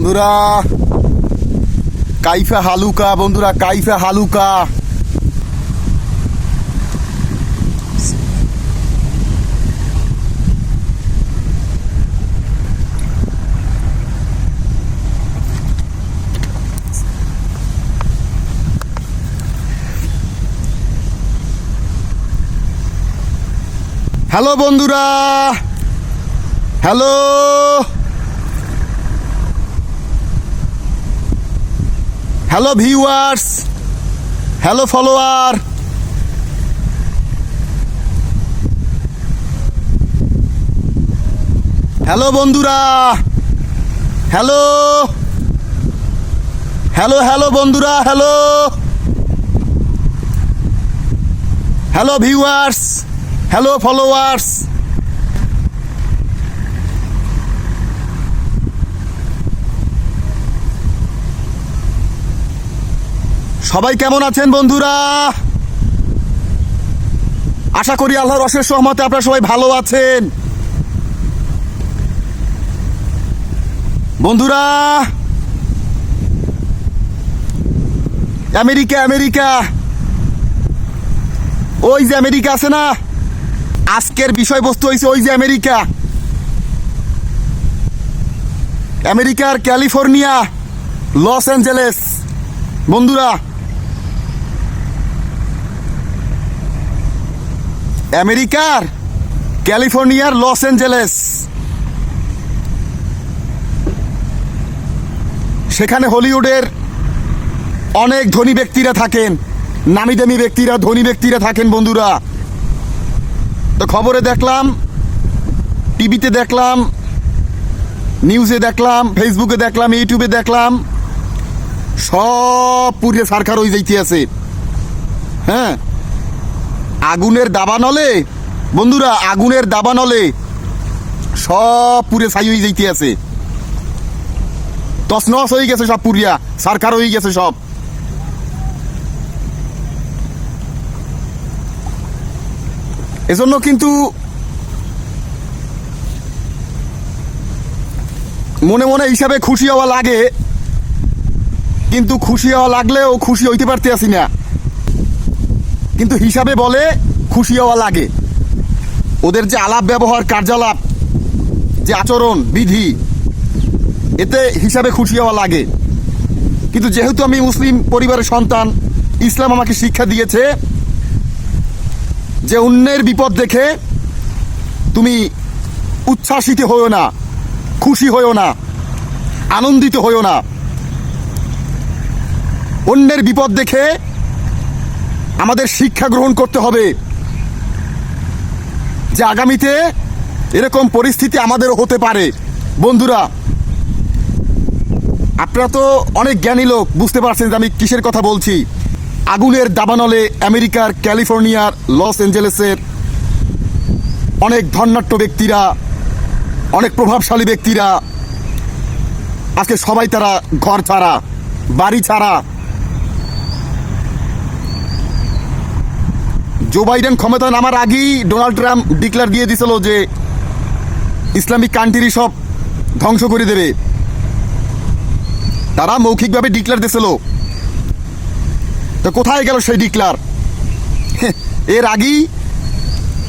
বন্ধুরা কাইফা হালুকা বন্ধুরা কাইফা হালুকা। হ্যালো বন্ধুরা। Hello. Hello viewers hello follower hello বন্ধুরা. হ্যালো হ্যালো হ্যালো বন্ধুরা. Hello hello viewers hello followers সবাই কেমন আছেন বন্ধুরা? আশা করি আল্লাহর অশেষ সহমতে আপনারা সবাই ভালো আছেন। বন্ধুরা, আমেরিকা আমেরিকা। ওই যে আমেরিকা আছে না? আজকের বিষয়বস্তু হয়েছে ওই যে আমেরিকা। আমেরিকার ক্যালিফোর্নিয়া, লস অ্যাঞ্জেলেস। বন্ধুরা আমেরিকার ক্যালিফোর্নিয়ার লস অ্যাঞ্জেলেস। সেখানে হলিউডের অনেক ধনী ব্যক্তিরা থাকেন নামি দামি ব্যক্তিরা, ধনী ব্যক্তিরা থাকেন বন্ধুরা। তো খবরে দেখলাম, টিভিতে দেখলাম, নিউজে দেখলাম, ফেসবুকে দেখলাম, ইউটিউবে দেখলাম, সব পুড়িয়ে সারখার হয়ে যাইতে আছে। হ্যাঁ? আগুনের দাবানলে বন্ধুরা, আগুনের দাবানলে সব পুরে ছাই হয়ে যাইতে আছে। তসনস হয়ে গেছে সব পুরিয়া সারখার হয়ে গেছে সব। এজন্য কিন্তু মনে মনে হিসাবে খুশি হওয়া লাগে, কিন্তু খুশি হওয়া লাগলেও খুশি হইতে পারতে আসি না। কিন্তু হিসাবে বলে খুশি হওয়া লাগে। ওদের যে আলাপ ব্যবহার, কার্যালাপ, যে আচরণ, বিধি, এতে হিসাবে খুশি হওয়া লাগে। কিন্তু যেহেতু আমি মুসলিম পরিবারের সন্তান, ইসলাম আমাকে শিক্ষা দিয়েছে যে অন্যের বিপদ দেখে তুমি উচ্ছ্বাসিত হইও না, খুশি হইও না, আনন্দিত হইও না। অন্যের বিপদ দেখে আমাদের শিক্ষা গ্রহণ করতে হবে। যে আগামীতে এরকম পরিস্থিতি আমাদেরও হতে পারে। বন্ধুরা, আপনারা তো অনেক জ্ঞানী লোক, বুঝতে পারছেন যে আমি কিসের কথা বলছি। আগুনের দাবানলে আমেরিকার ক্যালিফোর্নিয়ার লস অ্যাঞ্জেলেসের অনেক ধন্যাট্য ব্যক্তিরা, অনেক প্রভাবশালী ব্যক্তিরা, আজকে সবাই তারা ঘর ছাড়া, বাড়ি ছাড়া জো বাইডেন ক্ষমতায় নামার আগেই ডোনাল্ড ট্রাম্প ডিক্লার দিয়ে দিছিল যে ইসলামিক কান্ট্রি সব ধ্বংস করে দেবে। তারা মৌখিকভাবে ডিক্লার দিছিল। তো কোথায় গেল সেই ডিক্লার এর আগেই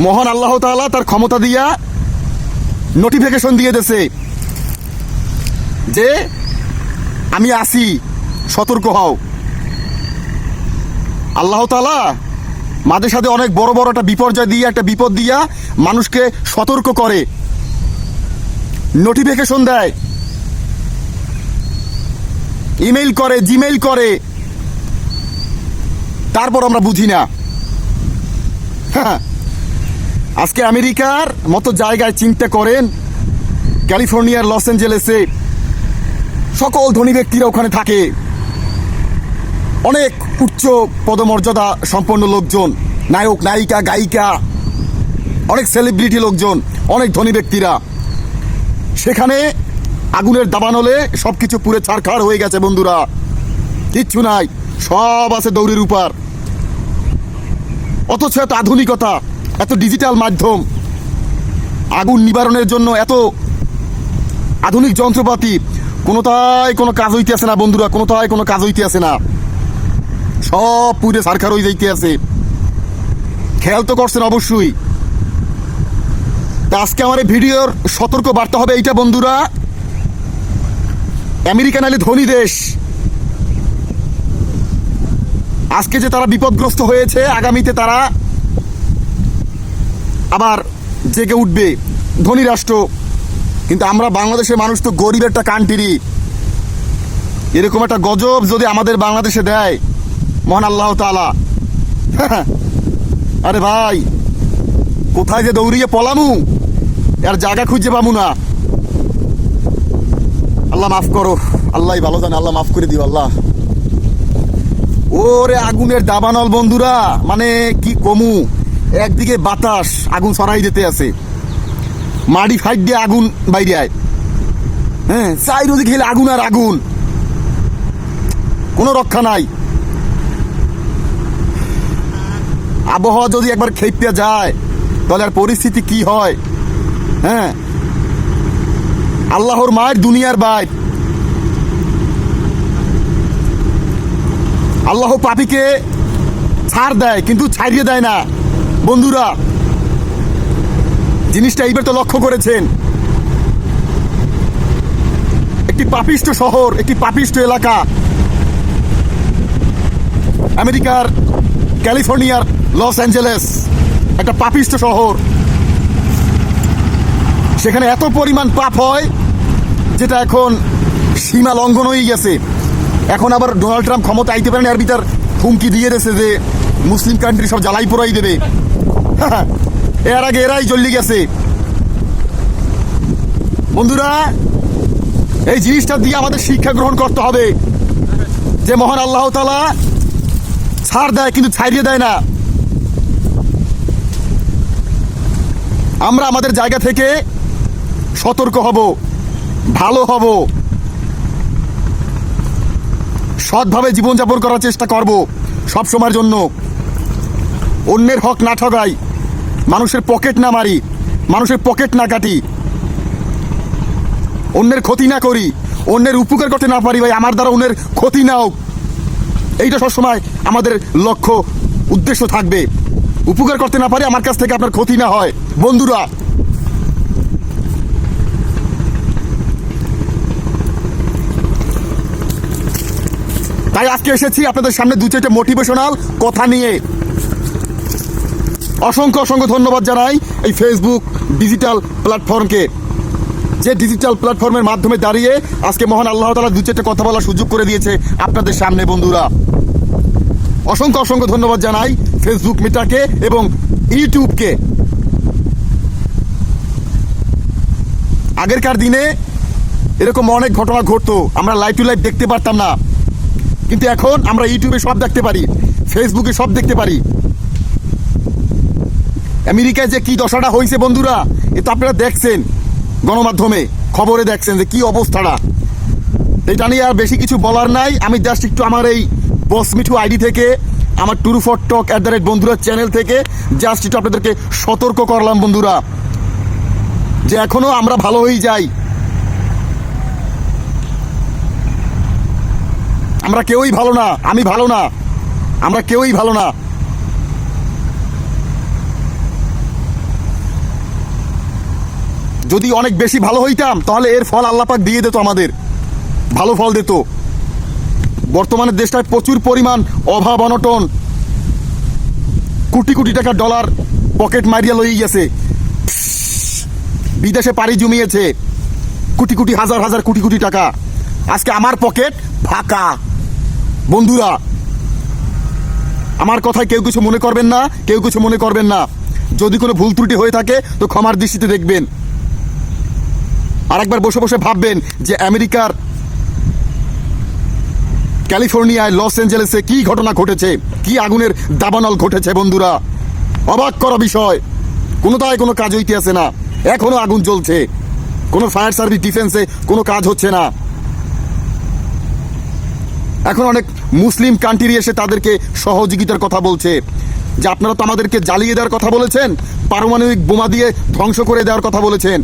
মহান আল্লাহ তাআলা তার ক্ষমতা দিয়া নোটিফিকেশন দিয়ে দেছে যে আমি আসি, সতর্ক হও। আল্লাহ তাআলা মাঝে সাথে অনেক বড় বড় একটা বিপর্যয় দিয়ে, একটা বিপদ দিয়া মানুষকে সতর্ক করে। নোটিফিকেশন দেয়। ইমেইল করে জিমেইল করে। তারপর আমরা বুঝি না। আজকে আমেরিকার মতো জায়গায় চিন্তা করেন ক্যালিফোর্নিয়ার লস অ্যাঞ্জেলেসে। সকল ধনী ব্যক্তিরা ওখানে থাকে। অনেক উচ্চ পদমর্যাদা সম্পন্ন লোকজন, নায়ক, নায়িকা, গায়িকা, অনেক সেলিব্রিটি লোকজন, অনেক ধনী ব্যক্তিরা। সেখানে আগুনের দাবানলে সব কিছু পুরে ছাড়খাড় হয়ে গেছে বন্ধুরা। কিচ্ছু নাই, সব আছে দৌড়ের উপর। অথচ এত আধুনিকতা, এত ডিজিটাল মাধ্যম, আগুন নিবারণের জন্য এত আধুনিক যন্ত্রপাতি কোনোটাই কোনো কাজ হইতে আছে না বন্ধুরা কোনোটাই কোনো কাজ হইতে আছে না। সব পুরে সারখার হয়ে যাইতে আছে। খেয়াল তো করছেন অবশ্যই। তা আজকে আমার এই ভিডিওর সতর্ক বার্তা হবে এইটা, বন্ধুরা। আমেরিকা নালে ধনী দেশ। আজকে যে তারা বিপদগ্রস্ত হয়েছে, আগামীতে তারা আবার জেগে উঠবে ধনী রাষ্ট্র। কিন্তু আমরা বাংলাদেশের মানুষ তো গরিব একটা কান্ট্রি এরকম একটা গজব যদি আমাদের বাংলাদেশে দেয় মহান আল্লাহ তালা আরে ভাই, কোথায় যে দৌড়িয়ে পলামু? আর জায়গা খুঁজে পাবো না। আল্লাহ মাফ করো আল্লাহ ভালো জানে, আল্লাহ মাফ করে দিও, আল্লাহ। ওরে আগুনের দাবানল বন্ধুরা মানে কি কমু? একদিকে বাতাস, আগুন সরাই যেতে আছে। মাটি ফাইট দিয়ে আগুন বাইরে আয়। হ্যাঁ চাই ওদিকে খেলে আগুন আর আগুন। কোনো রক্ষা নাই। আবহাওয়া যদি একবার খেপে যায়, তাহলে আর পরিস্থিতি কি হয়? হ্যাঁ? আল্লাহর মায়ের দুনিয়ার বাইর। আল্লাহ পাপিকে ছাড় দেয়, কিন্তু ছাড়িয়ে দেয় না। বন্ধুরা, জিনিসটা এইবার তো লক্ষ্য করেছেন। একটি পাপিষ্ট শহর, একটি পাপিষ্ট এলাকা। আমেরিকার, ক্যালিফোর্নিয়ার লস অ্যাঞ্জেলেস, একটা পাপিষ্ট শহর। সেখানে এত পরিমাণ পাপ হয়, যেটা এখন সীমা লঙ্ঘন হয়ে গেছে। এখন আবার ডোনাল্ড ট্রাম্প ক্ষমতা আইতে পারেন এর ভিতর হুমকি দিয়ে দিয়েছে যে মুসলিম কান্ট্রি সব জ্বালাই পোড়াই দেবে। এর আগে এরাই চল্লি গেছে। বন্ধুরা, এই জিনিসটা দিয়ে আমাদের শিক্ষা গ্রহণ করতে হবে। যে মহান আল্লাহ তালা ছাড় দেয়, কিন্তু ছাড়িয়ে দেয় না। আমরা আমাদের জায়গা থেকে সতর্ক হব, ভালো হব, সৎভাবে জীবনযাপন করার চেষ্টা করব সব সময়ের জন্য। অন্যের হক না ঠগাই, মানুষের পকেট না মারি, মানুষের পকেট না কাটি। অন্যের ক্ষতি না করি, অন্যের উপকার করতে না পারি ভাই, আমার দ্বারা অন্যের ক্ষতি না হোক। এইটা সবসময় আমাদের লক্ষ্য, উদ্দেশ্য থাকবে। উপকার করতে না পারি, আমার কাছ থেকে আপনার ক্ষতি না হয়। বন্ধুরা, তাই আজকে এসেছি আপনাদের সামনে দু চারটে মোটিভেশনাল কথা নিয়ে। অসংখ্য অসংখ্য ধন্যবাদ জানাই এই ফেসবুক ডিজিটাল প্ল্যাটফর্মকে যে ডিজিটাল প্ল্যাটফর্মের মাধ্যমে দাঁড়িয়ে আজকে মহান আল্লাহ তালা দু চারটে কথা বলার সুযোগ করে দিয়েছে আপনাদের সামনে, বন্ধুরা। অসংখ্য অসংখ্য ধন্যবাদ জানাই। ফেসবুক মিটাকে এবং ইউটিউবকে আগেরকার দিনে এরকম অনেক ঘটনা ঘটতো, আমরা লাইভ টু লাইভ দেখতে পারতাম না। কিন্তু এখন আমরা ইউটিউবে সব দেখতে পারি ফেসবুকে সব দেখতে পারি। আমেরিকায় যে কি দশাটা হয়েছে বন্ধুরা, এ তো আপনারা দেখছেন গণমাধ্যমে, খবরে দেখছেন যে কি অবস্থাটা। এটা নিয়ে আর বেশি কিছু বলার নাই, আমি জাস্ট একটু আমার এই বস মিঠু আইডি থেকে আমার true for talk at the rate বন্ধুরা চ্যানেল থেকে জাস্ট একটু আপনাদেরকে সতর্ক করলাম বন্ধুরা। যে এখনও আমরা ভালো হয়ে যাই। আমরা কেউই ভালো না, আমি ভালো না, আমরা কেউই ভালো না। যদি অনেক বেশি ভালো হইতাম, তাহলে এর ফল আল্লাপাক দিয়ে দিত আমাদের। ভালো ফল দিত। বর্তমানে দেশটায় প্রচুর পরিমাণ অভাব, অনটন। কোটি কোটি টাকা ডলার পকেট মারিয়া লই গেছে। বিদেশে পাড়ি জমিয়েছে। কোটি কোটি, হাজার হাজার কোটি কোটি টাকা। আজকে আমার পকেট ফাঁকা। বন্ধুরা, আমার কথায় কেউ কিছু মনে করবেন না, কেউ কিছু মনে করবেন না। যদি কোনো ভুল ত্রুটি হয়ে থাকে, তো ক্ষমার দৃষ্টিতে দেখবেন। আরেকবার বসে বসে ভাববেন যে আমেরিকার ক্যালিফোর্নিয়ায় লস অ্যাঞ্জেলেসে কি ঘটনা ঘটেছে? কি আগুনের দাবানল ঘটেছে বন্ধুরা? অবাক করা বিষয়। কোনোটাই কোনো কাজ হইতে আছে না। এখনও আগুন জ্বলছে। কোনো ফায়ার সার্ভিস ডিফেন্সে কোনো কাজ হচ্ছে না। এখন অনেক মুসলিম কান্ট্রি এসে তাদেরকে সহযোগিতার কথা বলছে। যে আপনারা তো আমাদেরকে জ্বালিয়ে দেওয়ার কথা বলেছেন, পারমাণবিক বোমা দিয়ে ধ্বংস করে দেওয়ার কথা বলেছেন।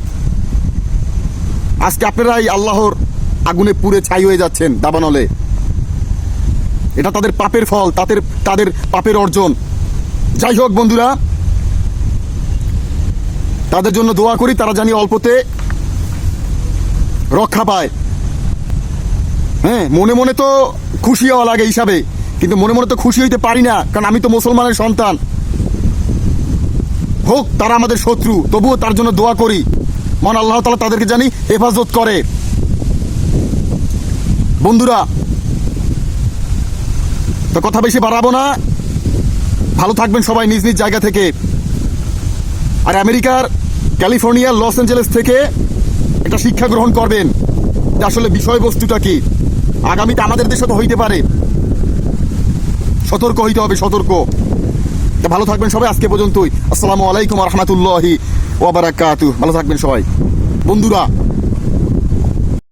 আজকে আপনারাই আল্লাহর আগুনে পুড়ে ছাই হয়ে যাচ্ছেন দাবানলে। এটা তাদের পাপের ফল, তাদের তাদের পাপের অর্জন। যাই হোক বন্ধুরা, তাদের জন্য দোয়া করি, তারা জানি অল্পতে রক্ষা পায়। হ্যাঁ মনে মনে তো খুশি হওয়া লাগে হিসাবে, কিন্তু মনে মনে তো খুশি হইতে পারি না, কারণ আমি তো মুসলমানের সন্তান। হোক, তারা আমাদের শত্রু, তবুও তার জন্য দোয়া করি। মন আল্লাহ তালা তাদেরকে জানি হেফাজত করে। বন্ধুরা তো কথা বেশি বাড়াবো না। ভালো থাকবেন সবাই নিজ নিজ জায়গা থেকে। আর আমেরিকার ক্যালিফোর্নিয়ার লস অ্যাঞ্জেলেস থেকে একটা শিক্ষা গ্রহণ করবেন। যে আসলে বিষয়বস্তুটা কি? আগামীতে আমাদের দেশে তো হইতে পারে। সতর্ক হইতে হবে, সতর্ক। তা ভালো থাকবেন সবাই আজকে পর্যন্তই। আসসালামু আলাইকুম রহমতুল্লাহি ওয়াবারাকাতু ভালো থাকবেন সবাই। বন্ধুরা